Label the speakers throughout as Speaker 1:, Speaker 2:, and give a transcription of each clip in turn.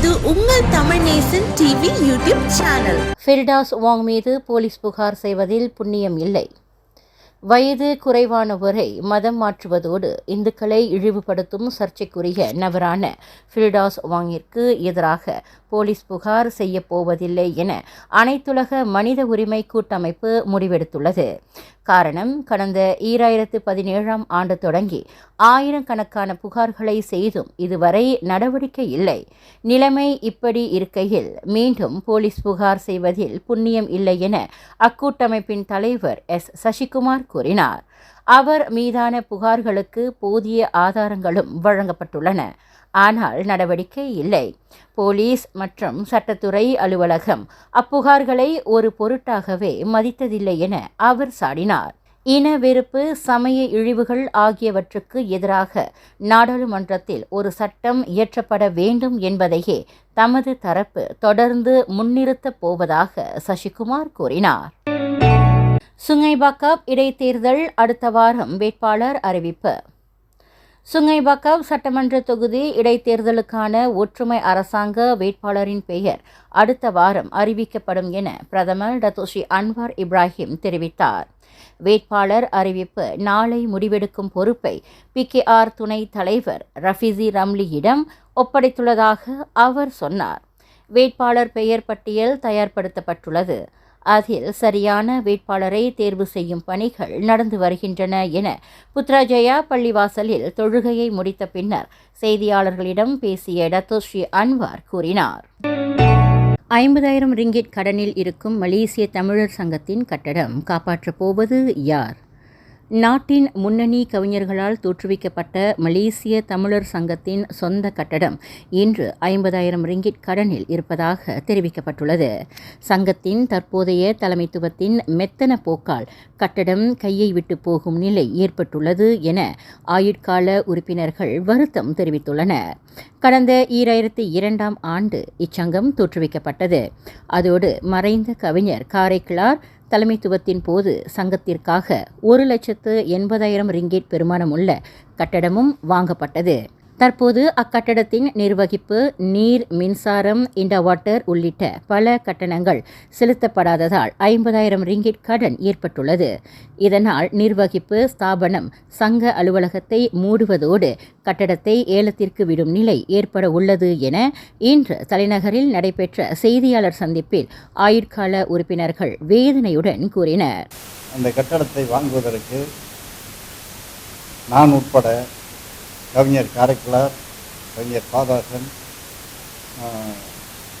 Speaker 1: இது உங்கள் Tamil Nesan TV YouTube channel.
Speaker 2: ஃபெரிடாஸ் வாங் மீது போலீஸ் புகார் செய்வதில் புண்ணியம் இல்லை. வயது குறைவானவரை மதம் மாற்றுவதோடு இந்துக்களை இழிவுபடுத்தும் சர்ச்சைக்குரிய நபரான ஃபிரிடாஸ் வாங்கிற்கு எதிராக போலீஸ் புகார் செய்யப்போவதில்லை என அனைத்துலக மனித உரிமை கூட்டமைப்பு முடிவெடுத்துள்ளது. காரணம் கடந்த ஈராயிரத்து பதினேழாம் ஆண்டு தொடங்கி ஆயிரக்கணக்கான புகார்களை செய்தும் இதுவரை நடவடிக்கை இல்லை. நிலைமை இப்படி இருக்கையில் மீண்டும் போலீஸ் புகார் செய்வதில் புண்ணியம் இல்லை என அக்கூட்டமைப்பின் தலைவர் எஸ். சசிகுமார் கூறினார். அவர் மீதான புகார்களுக்கு போதிய ஆதாரங்களும் வழங்கப்பட்டுள்ளன. ஆனால் நடவடிக்கை இல்லை. போலீஸ் மற்றும் சட்டத்துறை அலுவலகம் அப்புகார்களை ஒரு பொருட்டாகவே மதித்ததில்லை என அவர் சாடினார். இன வெறுப்பு சமய இழிவுகள் ஆகியவற்றுக்கு எதிராக நாடாளுமன்றத்தில் ஒரு சட்டம் இயற்றப்பட வேண்டும் என்பதையே தமது தரப்பு தொடர்ந்து முன்னிறுத்தப் போவதாக சசிகுமார் கூறினார். சுங்கைபாக்கப் இடைத்தேர்தல் அடுத்த வாரம் வேட்பாளர் அறிவிப்பு. சுங்கைபாக்கப் சட்டமன்ற தொகுதி இடைத்தேர்தலுக்கான ஒற்றுமை அரசாங்க வேட்பாளரின் பெயர் அடுத்த வாரம் அறிவிக்கப்படும் என பிரதமர் டத்தோஷி அன்வார் இப்ராஹிம் தெரிவித்தார். வேட்பாளர் அறிவிப்பு நாளை முடிவெடுக்கும் பொறுப்பை பிகேஆர் துணைத் தலைவர் ரஃபிசி ரம்லியிடம் ஒப்படைத்துள்ளதாக அவர் சொன்னார். வேட்பாளர் பெயர் பட்டியல் தயார்படுத்தப்பட்டுள்ளது. அதில் சரியான வேட்பாளரை தேர்வு செய்யும் பணிகள் நடந்து வருகின்றன என புத்ராஜயா பள்ளிவாசலில் தொழுகையை முடித்த பின்னர் செய்தியாளர்களிடம் பேசிய டத்தோஸ்ரீ அன்வார் கூறினார். ஐம்பதாயிரம் ரிங்கிட் கடனில் இருக்கும் மலேசிய தமிழர் சங்கத்தின் கட்டடம் காப்பாற்றப் போவது யார்? நாட்டின் முன்னணி கவிஞர்களால் தோற்றுவிக்கப்பட்ட மலேசிய தமிழர் சங்கத்தின் சொந்த கட்டடம் இன்று ஐம்பதாயிரம் ரிங்கிட் கடனில் இருப்பதாக தெரிவிக்கப்பட்டுள்ளது. சங்கத்தின் தற்போதைய தலைமைத்துவத்தின் மெத்தன போக்கால் கட்டடம் கையை விட்டு போகும் நிலை ஏற்பட்டுள்ளது என ஆயுட்கால உறுப்பினர்கள் வருத்தம் தெரிவித்துள்ளனர். கடந்த ஈராயிரத்தி இரண்டாம் ஆண்டு இச்சங்கம் தோற்றுவிக்கப்பட்டது. அதோடு மறைந்த கவிஞர் காரைக்கிளார் தலைமைத்துவத்தின் போது சங்கத்திற்காக ஒரு லட்சத்து எண்பதாயிரம் ரிங்கேட் பெருமானமுள்ள கட்டடமும் வாங்கப்பட்டது. தற்போது அக்கட்டடத்தின் நிர்வகிப்பு நீர் மின்சாரம் இண்டா வாட்டர் உள்ளிட்ட பல கட்டணங்கள் செலுத்தப்படாததால் ஐம்பதாயிரம் ரிங்கிட் கடன் ஏற்பட்டுள்ளது. இதனால் நிர்வகிப்பு ஸ்தாபனம் சங்க அலுவலகத்தை மூடுவதோடு கட்டடத்தை ஏலத்திற்கு விடும் நிலை ஏற்பட உள்ளது என இன்று தலைநகரில் நடைபெற்ற செய்தியாளர் சந்திப்பில் ஆயுட்கால உறுப்பினர்கள் வேதனையுடன் கூறினர்.
Speaker 3: அந்த கட்டடத்தை வாங்குவதற்கு நான் உட்பட கவிஞர் காரைக்குளார் கவிஞர் பாதாசன்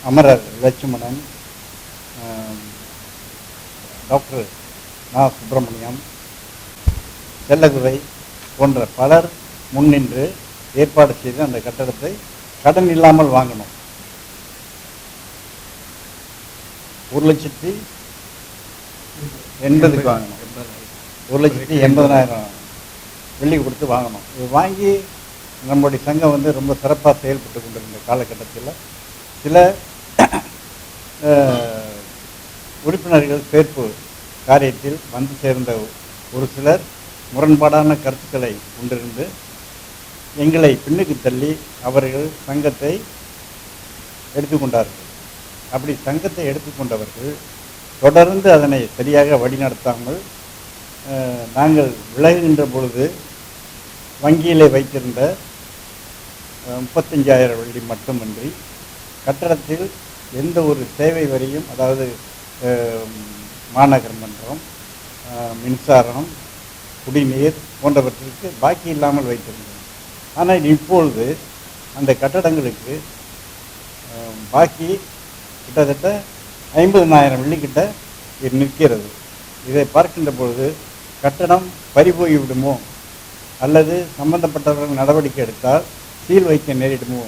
Speaker 3: அமரர் லட்சுமணன் டாக்டர் நா. சுப்பிரமணியம் செல்லகுவை போன்ற பலர் முன்னின்று ஏற்பாடு செய்து அந்த கட்டடத்தை கடன் இல்லாமல் வாங்கணும் ஒரு லட்சத்தி எண்பதுக்கு வாங்கணும் ஒரு லட்சத்தி எண்பதனாயிரம் வெள்ளி கொடுத்து வாங்கணும் இது வாங்கி நம்மளுடைய சங்கம் வந்து ரொம்ப சிறப்பாக செயல்பட்டு கொண்டிருந்த காலகட்டத்தில் சில உறுப்பினர்கள் சேர்ப்பு காரியத்தில் வந்து சேர்ந்த ஒரு சிலர் முரண்பாடான கருத்துக்களை கொண்டிருந்து எங்களை பின்னுக்கு தள்ளி அவர்கள் சங்கத்தை எடுத்துக்கொண்டார்கள். அப்படி சங்கத்தை எடுத்துக்கொண்டவர்கள் தொடர்ந்து அதனை சரியாக வழிநடத்தாமல் நாங்கள் விலகுகின்ற பொழுது வங்கியிலே வைத்திருந்த முப்பத்தஞ்சாயிரம் வெள்ளி மட்டுமின்றி கட்டடத்தில் எந்த ஒரு சேவை வரியும் அதாவது மாநகர் மன்றம் மின்சாரம் குடிநீர் போன்றவற்றிற்கு பாக்கி இல்லாமல் வைத்திருந்தோம். ஆனால் இப்பொழுது அந்த கட்டடங்களுக்கு பாக்கி கிட்டத்தட்ட ஐம்பதனாயிரம் வெள்ளிக்கிட்ட நிற்கிறது. இதை பார்க்கின்ற பொழுது கட்டடம் பறிபோய்விடுமோ? அல்லது சம்பந்தப்பட்டவர்கள் நடவடிக்கை எடுத்தால் சீல் வைக்க நேரிடுமோ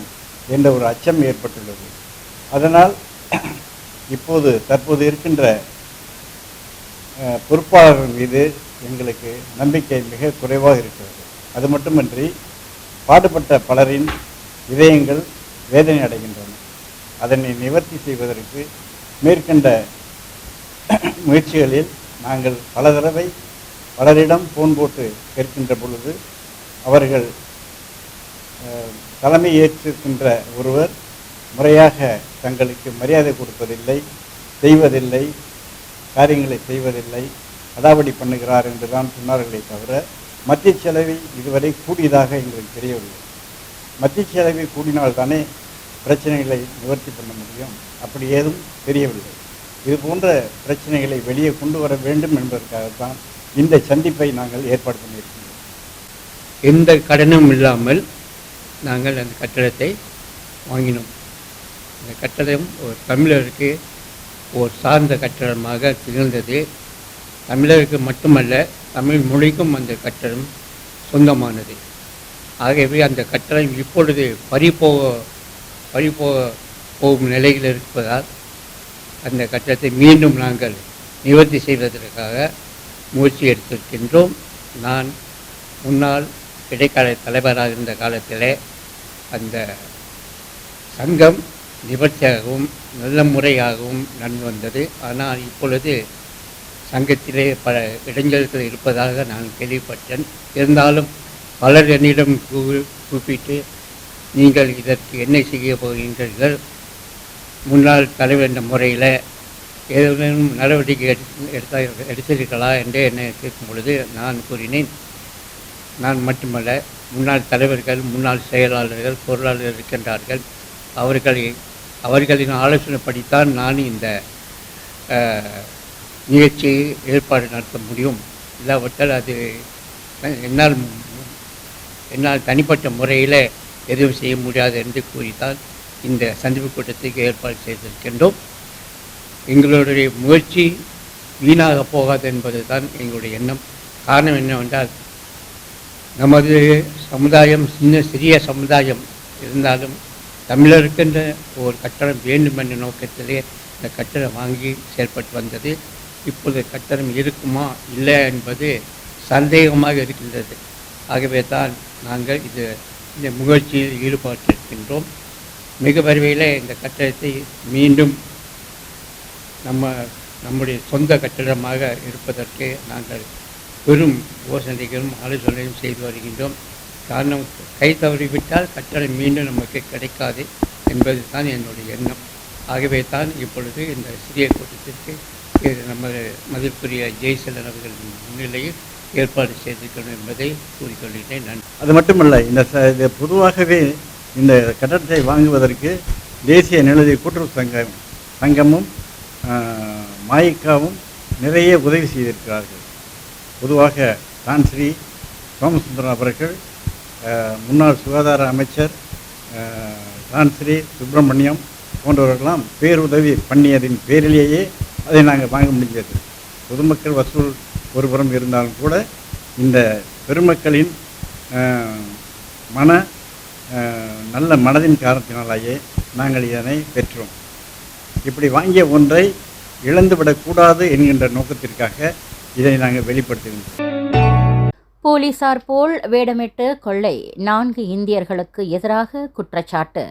Speaker 3: என்ற ஒரு அச்சம் ஏற்பட்டுள்ளது. அதனால் இப்போது தற்போது இருக்கின்ற பொறுப்பாளர்கள் மீது எங்களுக்கு நம்பிக்கை மிக குறைவாக இருக்கிறது. அது மட்டுமின்றி பாடுபட்ட பலரின் இதயங்கள் வேதனை அடைகின்றன. அதனை நிவர்த்தி செய்வதற்கு மேற்கண்ட முயற்சிகளில் நாங்கள் பல தடவை பலரிடம் ஃபோன் போட்டு கேட்கின்ற பொழுது அவர்கள் தலைமை ஏற்றிருக்கின்ற ஒருவர் முறையாக தங்களுக்கு மரியாதை கொடுப்பதில்லை செய்வதில்லை காரியங்களை செய்வதில்லை அடாவடி பண்ணுகிறார் என்று தான் சொன்னார்களே தவிர மத்திய செலவை இதுவரை கூடியதாக எங்களுக்கு தெரியவில்லை. மத்திய செலவை கூடினால்தானே பிரச்சனைகளை நிவர்த்தி பண்ண முடியும். அப்படி ஏதும் தெரியவில்லை. இது போன்ற பிரச்சனைகளை வெளியே கொண்டு வர வேண்டும் என்பதற்காகத்தான் இந்த சந்திப்பை நாங்கள் ஏற்பாடு பண்ணியிருக்கிறோம்
Speaker 4: எந்த கடனும் இல்லாமல் நாங்கள் அந்த கட்டடத்தை வாங்கினோம். அந்த கட்டடம் ஒரு தமிழருக்கு ஒரு சார்ந்த கட்டடமாக திகழ்ந்தது. தமிழருக்கு மட்டுமல்ல தமிழ் மொழிக்கும் அந்த கட்டடம் சொந்தமானது. ஆகவே அந்த கட்டடம் இப்பொழுது பறிபோக பறிபோக போகும் நிலையில் இருப்பதால் அந்த கட்டடத்தை மீண்டும் நாங்கள் நிவர்த்தி செய்வதற்காக முயற்சி எடுத்திருக்கின்றோம். நான் முன்னாள் இடைக்கால தலைவராக இருந்த காலத்திலே அந்த சங்கம் நிவர்த்தியாகவும் நல்ல முறையாகவும் நடந்து வந்தது. ஆனால் இப்பொழுது சங்கத்திலே பல இடைஞ்சல்கள் இருப்பதாக நான் கேள்விப்பட்டேன். இருந்தாலும் பலர் என்னிடம் கூப்பிட்டு நீங்கள் இதற்கு என்ன செய்ய போகின்றீர்கள்? முன்னாள் தலைவர் என்ற முறையில் ஏதேனும் நடவடிக்கை எடுத்து எடுத்தீர்களா? என்று என்னை கேட்கும் பொழுது நான் கூறினேன். நான் மட்டுமல்ல முன்னாள் தலைவர்கள் முன்னாள் செயலாளர்கள் பொருளாளர்கள் இருக்கின்றார்கள். அவர்களை அவர்களின் ஆலோசனைப்படித்தான் நான் இந்த நிகழ்ச்சியை ஏற்பாடு நடத்த முடியும். இல்லாவிட்டால் அது என்னால் என்னால் தனிப்பட்ட முறையில் எதுவும் செய்ய முடியாது என்று கூறித்தான் இந்த சந்திப்பு கூட்டத்துக்கு ஏற்பாடு செய்திருக்கின்றோம். எங்களுடைய முயற்சி வீணாக போகாது என்பது தான் எங்களுடைய எண்ணம். காரணம் என்னவென்றால் நமது சமுதாயம் சின்ன சிறிய சமுதாயம் இருந்தாலும் தமிழருக்கென்ற ஒரு கட்டடம் வேண்டும் என்ற நோக்கத்திலே இந்த கட்டடம் வாங்கி செயல்பட்டு வந்தது. இப்பொழுது கட்டடம் இருக்குமா இல்லை என்பது சந்தேகமாக இருக்கின்றது. ஆகவே தான் நாங்கள் இது இந்த முயற்சியில் ஈடுபட்டிருக்கின்றோம். மிக விரைவில் இந்த கட்டடத்தை மீண்டும் நம்ம நம்முடைய சொந்த கட்டிடமாக இருப்பதற்கு நாங்கள் பெரும் யோசனைகளும் ஆலோசனையும் செய்து வருகின்றோம். காரணம் கை தவறிவிட்டால் கட்டடம் மீண்டும் நமக்கு கிடைக்காது என்பது தான் என்னுடைய எண்ணம். ஆகவே தான் இப்பொழுது இந்த சிறிய கூட்டத்திற்கு இது நமது மதிப்புரிய ஜெய்சலன் அவர்களின் முன்னிலையில் ஏற்பாடு செய்திருக்கணும் என்பதை கூறிக்கொள்கிறேன் நன்றி.
Speaker 3: அது மட்டுமல்ல இந்த இது பொதுவாகவே இந்த கட்டடத்தை வாங்குவதற்கு தேசிய நிலதி கூட்டுறவு சங்கம் சங்கமும் மாயிக்காவும் நிறைய உதவி செய்திருக்கிறார்கள். பொதுவாக தான் ஸ்ரீ சோமசுந்தரம் அவர்கள் முன்னாள் சுகாதார அமைச்சர் தான் ஸ்ரீ சுப்பிரமணியம் போன்றவர்களெல்லாம் பேருதவி பண்ணியதின் பேரிலேயே அதை நாங்கள் வாங்க முடிஞ்சது. பொதுமக்கள் வசூல் ஒருபுறம் இருந்தாலும் கூட இந்த பெருமக்களின் மன நல்ல மனதின் காரணத்தினாலேயே நாங்கள் இதனை பெற்றோம். இப்படி வாங்கிய ஒன்றை இழந்துவிடக்கூடாது என்கின்ற நோக்கத்திற்காக இதை நாங்கள் வெளிப்படுத்துகின்றோம்.
Speaker 2: போலீசார் போல் வேடமிட்டு கொள்ளை நான்கு இந்தியர்களுக்கு எதிராக குற்றச்சாட்டு.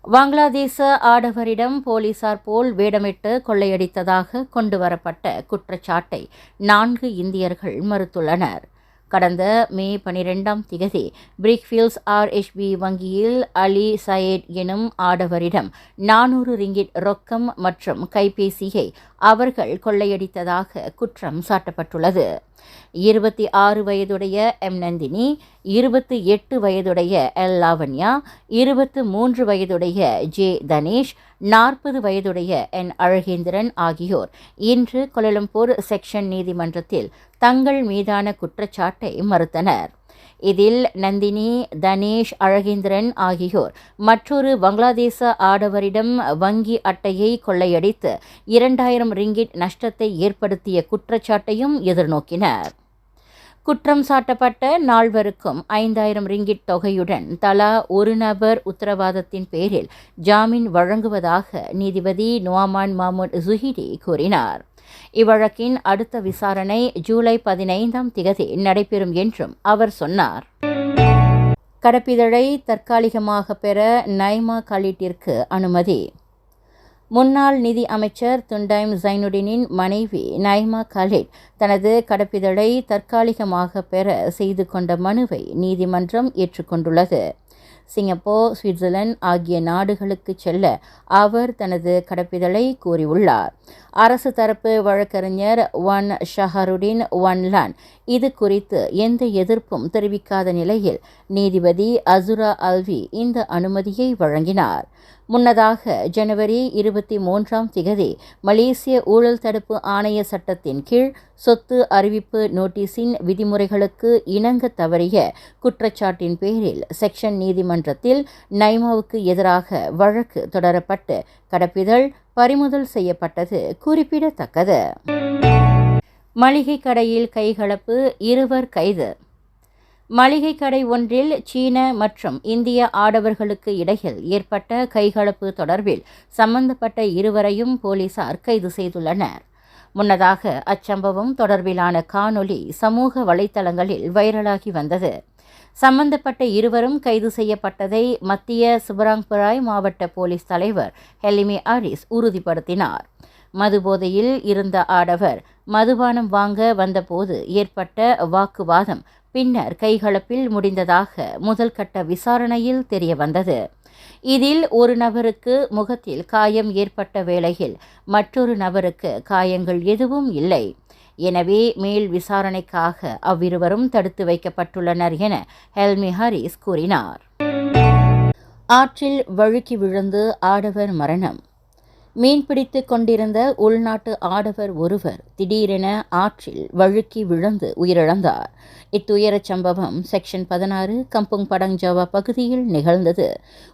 Speaker 2: வங்களாதேச ஆடவரிடம் போலீசார் போல் வேடமிட்டு கொள்ளையடித்ததாக கொண்டு வரப்பட்ட குற்றச்சாட்டை நான்கு இந்தியர்கள் மறுத்துள்ளனர். கடந்த மே பனிரெண்டாம் திகதி பிரிக்ஃபீல்ட்ஸ் ஆர்எஸ்பி வங்கியில் அலி சயேட் எனும் ஆடவரிடம் நானூறு ரிங்கிட் ரொக்கம் மற்றும் கைபேசியை அவர்கள் கொள்ளையடித்ததாக குற்றம் சாட்டப்பட்டுள்ளது. இருபத்தி ஆறு வயதுடைய எம் நந்தினி இருபத்தி எட்டு வயதுடைய எல் லாவண்யா இருபத்து மூன்று வயதுடைய ஜே தனேஷ் நாற்பது வயதுடைய என் அழகேந்திரன் ஆகியோர் இன்று கொலலம்பூர் செக்ஷன் நீதிமன்றத்தில் தங்கள் மீதான குற்றச்சாட்டை மறுத்தனர். இதில் நந்தினி தனேஷ் அழகேந்திரன் ஆகியோர். மற்றொரு வங்களாதேச ஆடவரிடம் வங்கி அட்டையை கொள்ளையடித்து இரண்டாயிரம் ரிங்கிட் நஷ்டத்தை ஏற்படுத்திய குற்றச்சாட்டையும் எதிர்நோக்கினர். குற்றம் சாட்டப்பட்ட நால்வருக்கும் ஐந்தாயிரம் ரிங்கிட் தொகையுடன் தலா ஒரு நபர் உத்தரவாதத்தின் பேரில் ஜாமீன் வழங்குவதாக நீதிபதி நுவாமான் மாமூன் ஜுஹிடி கூறினார். இவ்வழக்கின் அடுத்த விசாரணை ஜூலை பதினைந்தாம் திகதி நடைபெறும் என்றும் அவர் சொன்னார். கடப்பிதழை தற்காலிகமாக பெற நைமா கலீட்டிற்கு அனுமதி. முன்னாள் நிதி அமைச்சர் துண்டைம் ஜைனுடினின் மனைவி நைமா கலீட் தனது கடப்பிதழை தற்காலிகமாக பெற செய்து கொண்ட மனுவை நீதிமன்றம் ஏற்றுக்கொண்டுள்ளது. சிங்கப்பூர் சுவிட்சர்லாந்து ஆகிய நாடுகளுக்கு செல்ல அவர் தனது கடப்பிதழை கூறியுள்ளார். அரசு தரப்பு வழக்கறிஞர் ஒன் ஷஹருடின் ஒன்லான் இது குறித்து எந்த எதிர்ப்பும் தெரிவிக்காத நிலையில் நீதிபதி அசுரா அல்வி இந்த அனுமதியை வழங்கினார். முன்னதாக ஜனவரி இருபத்தி மூன்றாம் திகதி மலேசிய ஊழல் தடுப்பு ஆணைய சட்டத்தின் கீழ் சொத்து அறிவிப்பு நோட்டீஸின் விதிமுறைகளுக்கு இணங்க தவறிய குற்றச்சாட்டின் பேரில் செக்ஷன் நீதிமன்றத்தில் நைமாவுக்கு எதிராக வழக்கு தொடரப்பட்டு கடப்பிதழ் பறிமுதல் செய்யப்பட்டது குறிப்பிடத்தக்கது. மளிகை கடையில் கைகலப்பு இருவர் கைது. மளிகை கடை ஒன்றில் சீன மற்றும் இந்திய ஆடவர்களுக்கு இடையில் ஏற்பட்ட கைகலப்பு தொடர்பில் சம்பந்தப்பட்ட இருவரையும் போலீசார் கைது செய்துள்ளனர். முன்னதாக அச்சம்பவம் தொடர்பிலான காணொலி சமூக வலைத்தளங்களில் வைரலாகி வந்தது. சம்பந்தப்பட்ட இருவரும் கைது செய்யப்பட்டதை மத்திய சுபராங்பராய் மாவட்ட போலீஸ் தலைவர் ஹெலிமி ஆரிஸ் உறுதிப்படுத்தினார். மதுபோதையில் இருந்த ஆடவர் மதுபானம் வாங்க வந்தபோது ஏற்பட்ட வாக்குவாதம் பின்னர் கைகலப்பில் முடிந்ததாக முதல் கட்ட விசாரணையில் தெரிய வந்தது இதில் ஒரு நபருக்கு முகத்தில் காயம் ஏற்பட்ட வேளையில் மற்றொரு நபருக்கு காயங்கள் எதுவும் இல்லை. எனவே மேல் விசாரணைக்காக அவ்விருவரும் தடுத்து வைக்கப்பட்டுள்ளனர் என ஹெல்மி ஹாரிஸ் கூறினார். ஆற்றில் வழுக்கி விழுந்து ஆடவர் மரணம். மீன்பிடித்து கொண்டிருந்த உள்நாட்டு ஆடவர் ஒருவர் திடீரென ஆற்றில் வழுக்கி விழுந்து உயிரிழந்தார். இத்துயரச் சம்பவம் செக்ஷன் பதினாறு கம்புங் படங்ஜாவா பகுதியில் நிகழ்ந்தது.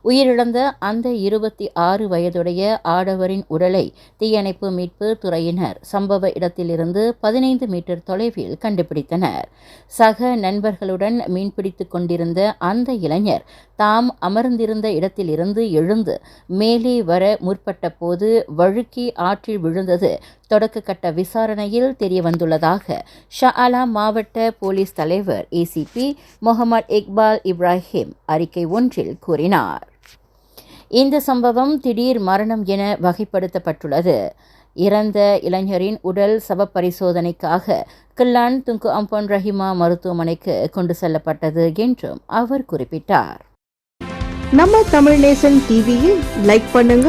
Speaker 2: உயிரிழந்த அந்த இருபத்தி ஆறு வயதுடைய ஆடவரின் உடலை தீயணைப்பு மீட்பு துறையினர் சம்பவ இடத்திலிருந்து பதினைந்து மீட்டர் தொலைவில் கண்டுபிடித்தனர். சக நண்பர்களுடன் மீன்பிடித்து கொண்டிருந்த அந்த இளைஞர் தாம் அமர்ந்திருந்த இடத்திலிருந்து எழுந்து மேலே வர முற்பட்ட போது வழுக்கி ஆற்றில் விழுந்தது. தொடக்க கட்ட விசாரணையில் தெரியவந்துள்ளதாக ஷாலா மாவட்ட போலீஸ் தலைவர் ஏசிபி முகமது இக்பால் இப்ராஹிம் அறிக்கை ஒன்றில் கூறினார். இந்த சம்பவம் திடீர் மரணம் என வகைப்படுத்தப்பட்டுள்ளது. இறந்த இளைஞரின் உடல் சவ பரிசோதனைக்காக கில்லான் துங்கு அம்பன் ரஹிமா மருத்துவமனைக்கு கொண்டு செல்லப்பட்டது என்றும் அவர் குறிப்பிட்டார்.
Speaker 1: நம்ம தமிழ் நேசன் டிவியில் லைக் பண்ணுங்க